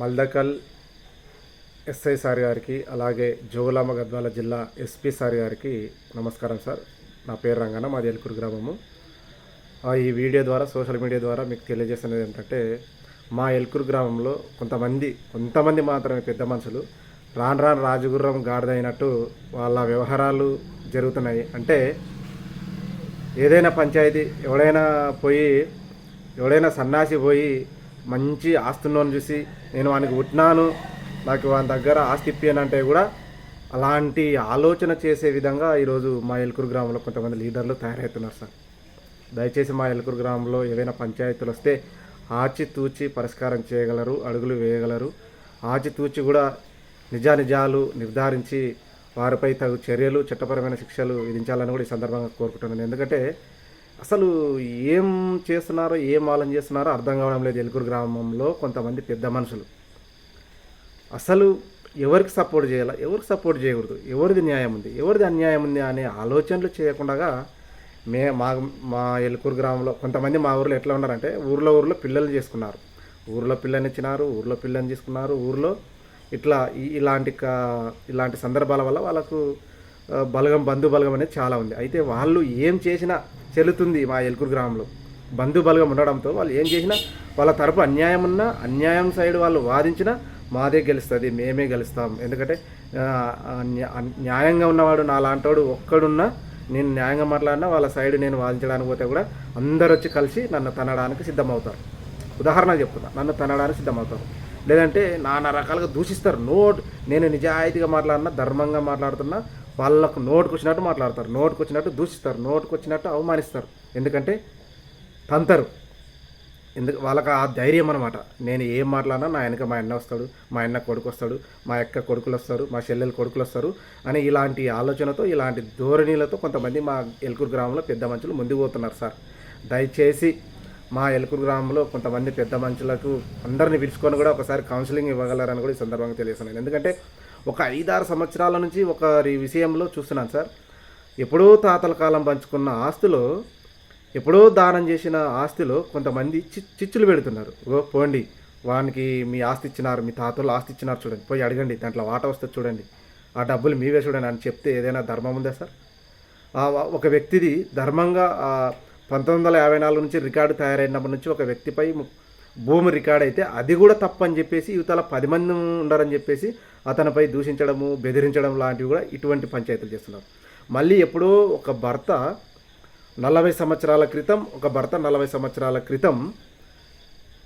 Maldakal SI sir గారికి అలాగే జోగులామ గద్వాల జిల్లా ఎస్పీ సార్ గారికి నమస్కారం సార్. నా పేరు రంగన మాది ఎల్కూరు గ్రామము. ఈ వీడియో ద్వారా సోషల్ మీడియా ద్వారా మీకు తెలియజేస్తున్నది ఏంటంటే మా ఎల్కూరు గ్రామంలో కొంతమంది కొంతమంది మాత్రమే పెద్ద మనుషులు రాను రాను రాజగుర్రం గాడిదైనట్టు వాళ్ళ వ్యవహారాలు జరుగుతున్నాయి. అంటే ఏదైనా పంచాయతీ ఎవడైనా పోయి ఎవడైనా సన్నాసి పోయి మంచి ఆస్తున్నోని చూసి నేను వానికి పుట్టినాను. నాకు వాని దగ్గర ఆస్తి ఇప్పానంటే కూడా అలాంటి ఆలోచన చేసే విధంగా ఈరోజు మా ఎలుకూరు గ్రామంలో కొంతమంది లీడర్లు తయారవుతున్నారు సార్. దయచేసి మా ఎలుకూరు గ్రామంలో ఏవైనా పంచాయతీలు వస్తే ఆచితూచి పరిష్కారం చేయగలరు అడుగులు వేయగలరు. ఆచితూచి కూడా నిజానిజాలు నిర్ధారించి వారిపై తగు చర్యలు చట్టపరమైన శిక్షలు విధించాలని కూడా ఈ సందర్భంగా కోరుకుంటున్నాను. ఎందుకంటే అసలు ఏం చేస్తున్నారో ఏం ఆలం చేస్తున్నారో అర్థం కావడం లేదు ఎలుకూరు గ్రామంలో కొంతమంది పెద్ద మనుషులు. అసలు ఎవరికి సపోర్ట్ చేయాలా? ఎవరికి సపోర్ట్ చేయకూడదు? ఎవరిది న్యాయం ఉంది? ఎవరిది అన్యాయం ఉంది అనే ఆలోచనలు చేయకుండా మే మా మా ఎలుకూరు గ్రామంలో కొంతమంది మా ఊర్లో ఎట్లా ఉన్నారంటే ఊర్లో ఊర్లో పిల్లలు చేసుకున్నారు. ఊర్లో పిల్లని ఇచ్చినారు ఊర్లో పిల్లని తీసుకున్నారు ఊర్లో ఇట్లా ఇలాంటి కా- ఇలాంటి సందర్భాల వల్ల వాళ్ళకు బలగం బంధు బలగం అనేది చాలా ఉంది. అయితే వాళ్ళు ఏం చేసినా చెల్లుతుంది మా ఎల్కూరు గ్రామంలో. బంధు బలగం ఉండడంతో వాళ్ళు ఏం చేసినా వాళ్ళ తరపు అన్యాయం ఉన్నా అన్యాయం సైడ్ వాళ్ళు వాదించినా మాదే గెలుస్తుంది మేమే గెలుస్తాం. ఎందుకంటే న్యాయంగా ఉన్నవాడు నా లాంటోడు ఒక్కడున్నా నేను న్యాయంగా మాట్లాడినా వాళ్ళ సైడ్ నేను వాదించడానికి పోతే కూడా అందరు వచ్చి కలిసి నన్ను తనడానికి సిద్ధమవుతారు. ఉదాహరణ చెప్తున్నా నన్ను తనడానికి సిద్ధమవుతారు. లేదంటే నానా రకాలుగా దూషిస్తారు. నోట్ నేను నిజాయితీగా మాట్లాడినా ధర్మంగా మాట్లాడుతున్నా వాళ్ళకు నోటుకు వచ్చినట్టు మాట్లాడతారు నోటుకు వచ్చినట్టు దూషిస్తారు నోటుకు వచ్చినట్టు అవమానిస్తారు. ఎందుకంటే తంతరు. ఎందుకు వాళ్ళకి ఆ ధైర్యం అనమాట నేను ఏం మాట్లాడినా నా వెనక మా అన్న వస్తాడు మా అన్న కొడుకు వస్తాడు మా అక్క కొడుకులు వస్తారు మా చెల్లెలు కొడుకులు వస్తారు అని ఇలాంటి ఆలోచనతో ఇలాంటి ధోరణిలతో కొంతమంది మా ఎలుకూరు గ్రామంలో పెద్ద మనుషులు ముందుకు పోతున్నారు సార్. దయచేసి మా ఎలుకూరు గ్రామంలో కొంతమంది పెద్ద మనుషులకు అందరిని పిలుచుకొని కూడా ఒకసారి కౌన్సిలింగ్ ఇవ్వగలరని కూడా ఈ సందర్భంగా తెలియజేస్తున్నాను. ఎందుకంటే ఒక ఐదారు సంవత్సరాల నుంచి ఒకరి విషయంలో చూస్తున్నాను సార్. ఎప్పుడో తాతల కాలం పంచుకున్న ఆస్తులు ఎప్పుడో దానం చేసిన ఆస్తిలో కొంతమంది చి చిచ్చులు పెడుతున్నారు. ఓ పోండి. వానికి మీ ఆస్తి ఇచ్చినారు మీ తాతలు ఆస్తి ఇచ్చినారు చూడండి. పోయి అడగండి. దాంట్లో వాట వస్తుంది చూడండి. ఆ డబ్బులు మీవే చూడండి అని చెప్తే ఏదైనా ధర్మం ఉందా సార్? ఒక వ్యక్తిది ధర్మంగా పంతొమ్మిది వందల యాభై నాలుగు నుంచి రికార్డు తయారైనప్పటి నుంచి ఒక వ్యక్తిపై భూమి రికార్డ్ అయితే అది కూడా తప్పని చెప్పేసి యువతల పది మంది ఉండరని చెప్పేసి అతనిపై దూషించడము బెదిరించడం లాంటివి కూడా ఇటువంటి పంచాయతీలు చేస్తున్నారు. మళ్ళీ ఎప్పుడో ఒక భర్త నలభై సంవత్సరాల క్రితం ఒక భర్త నలభై సంవత్సరాల క్రితం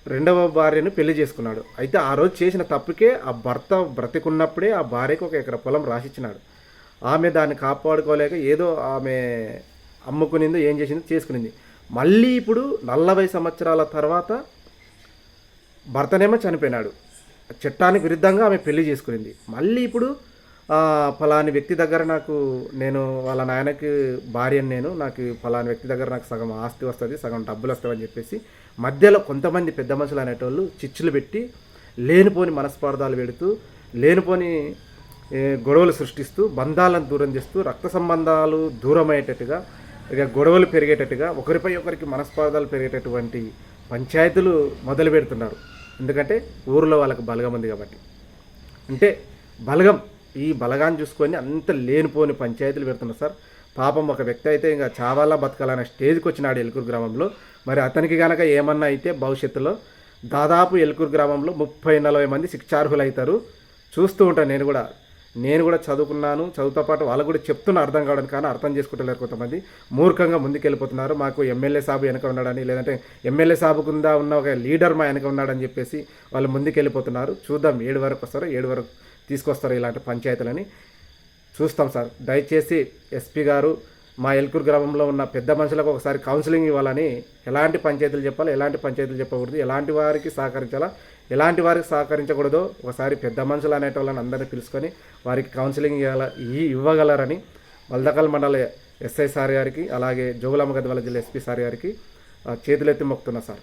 రెండవ భార్యను పెళ్ళి చేసుకున్నాడు. అయితే ఆ రోజు చేసిన తప్పుకే ఆ భర్త బ్రతికున్నప్పుడే ఆ భార్యకు ఒక ఎకర పొలం రాసిచ్చినాడు. ఆమె దాన్ని కాపాడుకోలేక ఏదో ఆమె అమ్ముకునిందో ఏం చేసిందో చేసుకునింది. మళ్ళీ ఇప్పుడు నలభై సంవత్సరాల తర్వాత భర్తనేమో చనిపోయినాడు. చట్టానికి విరుద్ధంగా ఆమె పెళ్ళి చేసుకునింది. మళ్ళీ ఇప్పుడు ఫలాని వ్యక్తి దగ్గర నాకు నేను వాళ్ళ నాయనకి భార్యను నేను నాకు ఫలాని వ్యక్తి దగ్గర నాకు సగం ఆస్తి వస్తుంది సగం డబ్బులు వస్తాయని చెప్పేసి మధ్యలో కొంతమంది పెద్ద మనుషులు అనేటోళ్ళు చిచ్చులు పెట్టి లేనిపోని మనస్పార్థాలు పెడుతూ లేనిపోని గొడవలు సృష్టిస్తూ బంధాలను దూరం చేస్తూ రక్త సంబంధాలు దూరమయ్యేటట్టుగా ఇక గొడవలు పెరిగేటట్టుగా ఒకరిపై ఒకరికి మనస్పార్థాలు పెరిగేటటువంటి పంచాయతీలు మొదలు పెడుతున్నారు ఎందుకంటే ఊరిలో వాళ్ళకి బలగం ఉంది కాబట్టి. అంటే బలగం ఈ బలగాన్ని చూసుకొని అంత లేనిపోని పంచాయతీలు పెడుతున్నారు సార్. పాపం ఒక వ్యక్తి అయితే ఇంకా చావాలా బతకాలనే స్టేజ్కి వచ్చినాడు ఎలుకూరు గ్రామంలో. మరి అతనికి కనుక ఏమన్నా అయితే భవిష్యత్తులో దాదాపు ఎలుకూరు గ్రామంలో ముప్పై నలభై మంది శిక్షార్హులు అవుతారు చూస్తూ ఉంటాను నేను కూడా. నేను కూడా చదువుకున్నాను చదువుతో పాటు వాళ్ళకు కూడా చెప్తున్నా అర్థం కావడానికి కానీ అర్థం చేసుకుంటలేరు కొంతమంది. మూర్ఖంగా ముందుకెళ్ళిపోతున్నారు. మాకు ఎమ్మెల్యే సాబు వెనక ఉన్నాడని లేదంటే ఎమ్మెల్యే సాబు కింద ఉన్న ఒక లీడర్ మా వెనక ఉన్నాడని చెప్పేసి వాళ్ళు ముందుకెళ్ళిపోతున్నారు. చూద్దాం ఏడు వరకు వస్తారో ఏడు వరకు తీసుకొస్తారు ఇలాంటి పంచాయతీలని చూస్తాం సార్. దయచేసి ఎస్పీ గారు మా ఎల్కూరు గ్రామంలో ఉన్న పెద్ద మనుషులకు ఒకసారి కౌన్సిలింగ్ ఇవ్వాలని ఎలాంటి పంచాయతీలు చెప్పాలి ఎలాంటి పంచాయతీలు చెప్పకూడదు ఎలాంటి వారికి సహకరించాలా ఎలాంటి వారికి సహకరించకూడదో ఒకసారి పెద్ద మనుషులు అనేటోళ్ళని అందరినీ పిలుచుకొని వారికి కౌన్సిలింగ్ ఇవ్వాల ఈ- ఇవ్వగలరని వల్దకల్ మండల ఎస్ఐ సార్ గారికి అలాగే జోగులామ గద్వాల జిల్లా ఎస్పీ సార్ గారికి చేతులెత్తి మొక్కుతున్నా సార్.